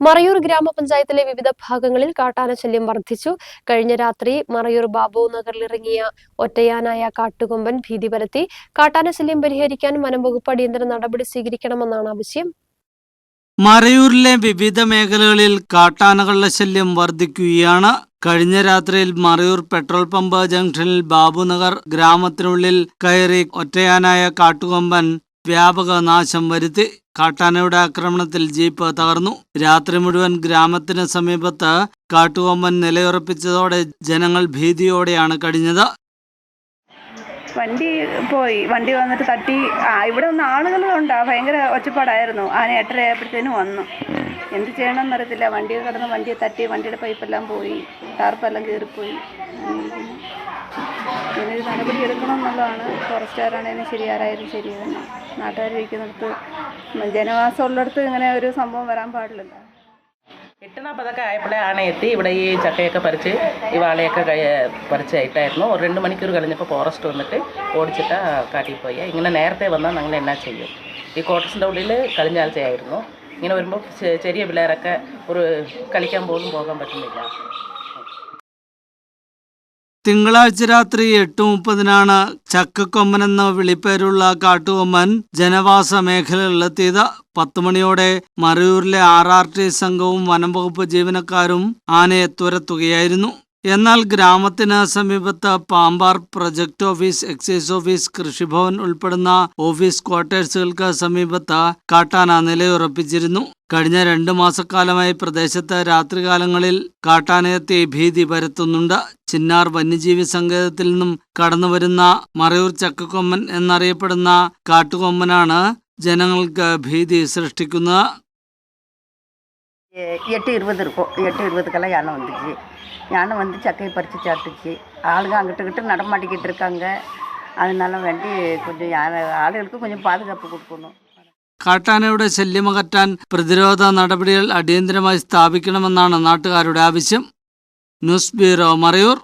മറയൂർ ഗ്രാമപഞ്ചായത്തിലെ വിവിധ ഭാഗങ്ങളിൽ കാട്ടാന ശല്യം വർദ്ധിച്ചു. കഴിഞ്ഞ രാത്രി മറയൂർ ബാബു നഗറിലിറങ്ങിയ ഒറ്റയാനായ കാട്ടുകൊമ്പൻ ഭീതി പരത്തി. കാട്ടാന ശല്യം പരിഹരിക്കാൻ വനംവകുപ്പ് അടിയന്തര നടപടി സ്വീകരിക്കണമെന്നാണ് ആവശ്യം. മറയൂരിലെ വിവിധ മേഖലകളിൽ കാട്ടാനകളുടെ ശല്യം വർദ്ധിക്കുകയാണ്. കഴിഞ്ഞ രാത്രിയിൽ മറയൂർ പെട്രോൾ പമ്പ് ജംഗ്ഷനിൽ ബാബുനഗർ ഗ്രാമത്തിനുള്ളിൽ കയറി ഒറ്റയാനായ കാട്ടുകൊമ്പൻ വ്യാപക നാശം വരുത്തി കാട്ടാനയുടെ ആക്രമണത്തിൽ ജീപ്പ് തകർന്നു. രാത്രി മുഴുവൻ ഗ്രാമത്തിന് സമീപത്ത് കാട്ടുകൊമ്പൻ നിലയുറപ്പിച്ചതോടെ ജനങ്ങൾ ഭീതിയോടെയാണ് കഴിഞ്ഞത്. വണ്ടി പോയി. വണ്ടി വന്നിട്ട് തട്ടി. ആ ഇവിടെ ഒന്ന് ആളുകളുണ്ട്. ഭയങ്കര ഒച്ചപ്പാടായിരുന്നു. ആന എട്ടരയായപ്പോഴത്തേനും വന്നു. എന്ത് ചെയ്യണമെന്ന് അറിയത്തില്ല. വണ്ടി കടന്ന് വണ്ടിയെ തട്ടി വണ്ടിയുടെ പൈപ്പെല്ലാം പോയി. ടാർപ്പെല്ലാം അങ്ങനെയിരിക്കുന്നു. ഇതിനൊരു നടപടി എടുക്കണം എന്നുള്ളതാണ്. ഫോറസ്റ്റുകാരാണേലും ശരി ആരായാലും ശരി. തന്നെ നാട്ടുകാരിക്കുന്നിടത്ത് ജനവാസം ഉള്ളിടത്ത് ഇങ്ങനെ ഒരു സംഭവം വരാൻ പാടില്ലല്ലോ. എട്ട് നാൽപ്പതൊക്കെ ആയപ്പോഴേ ആന എത്തി. ഇവിടെ ഈ ചക്കയൊക്കെ പറിച്ച് ഈ വാളയൊക്കെ പറിച്ചായിട്ടായിരുന്നു ഒരു രണ്ട് മണിക്കൂർ കഴിഞ്ഞപ്പോൾ ഫോറസ്റ്റ് വന്നിട്ട് ഓടിച്ചിട്ട് കാട്ടിൽ പോയി. ഇങ്ങനെ നേരത്തെ വന്നാൽ ഞങ്ങൾ എന്നാ ചെയ്യും? ഈ കോട്ടസിന്റെ ഉള്ളിൽ കളിഞ്ഞാഴ്ചയായിരുന്നു. ഇങ്ങനെ വരുമ്പോൾ ചെറിയ പിള്ളേരൊക്കെ ഒരു കളിക്കാൻ പോലും പോകാൻ പറ്റുന്നില്ല. തിങ്കളാഴ്ച രാത്രി എട്ട് മുപ്പതിനാണ് ചക്കക്കൊമ്മൻ എന്ന വിളിപ്പേരുള്ള കാട്ടുകൊമ്മൻ ജനവാസ മേഖലകളിലെത്തിയത് പത്ത് മണിയോടെ മറയൂരിലെ ആർ ആർ ടി സംഘവും വനം വകുപ്പ് ജീവനക്കാരും ആനയെ തുരത്തുകയായിരുന്നു. എന്നാൽ ഗ്രാമത്തിന് സമീപത്ത് Pambar project office excise office കൃഷിഭവൻ ഉൾപ്പെടുന്ന ഓഫീസ് ക്വാർട്ടേഴ്സുകൾക്ക് സമീപത്ത് കാട്ടാന നിലയുറപ്പിച്ചിരുന്നു. കഴിഞ്ഞ രണ്ട് മാസക്കാലമായി പ്രദേശത്ത് രാത്രികാലങ്ങളിൽ കാട്ടാനയത്തെ ഭീതി പരത്തുന്നുണ്ട്. ചിന്നാർ വന്യജീവി സങ്കേതത്തിൽ നിന്നും കടന്നുവരുന്ന മറയൂർ ചക്കക്കൊമ്മൻ എന്നറിയപ്പെടുന്ന കാട്ടുകൊമ്മനാണ് ജനങ്ങൾക്ക് ഭീതി സൃഷ്ടിക്കുന്നത്. எட்டு இருபது இருக்கும் எட்டு இருபதுக்கெல்லாம் யானை வந்துச்சு யானை வந்து சக்கையை பறித்து சாப்பிட்டுச்சு ஆளுங்க அங்கிட்டு கிட்ட நடமாட்டிக்கிட்டு இருக்காங்க அதனால வேண்டி கொஞ்சம் யானை ஆளுகளுக்கு கொஞ்சம் பாதுகாப்பு கொடுக்கணும் കാട്ടാനയുടെ ശല്യമകറ്റാൻ പ്രതിരോധ നടപടികൾ അടിയന്തരമായി സ്ഥാപിക്കണമെന്നാണ് നാട്ടുകാരുടെ ആവശ്യം ന്യൂസ് ബ്യൂറോ മറയൂർ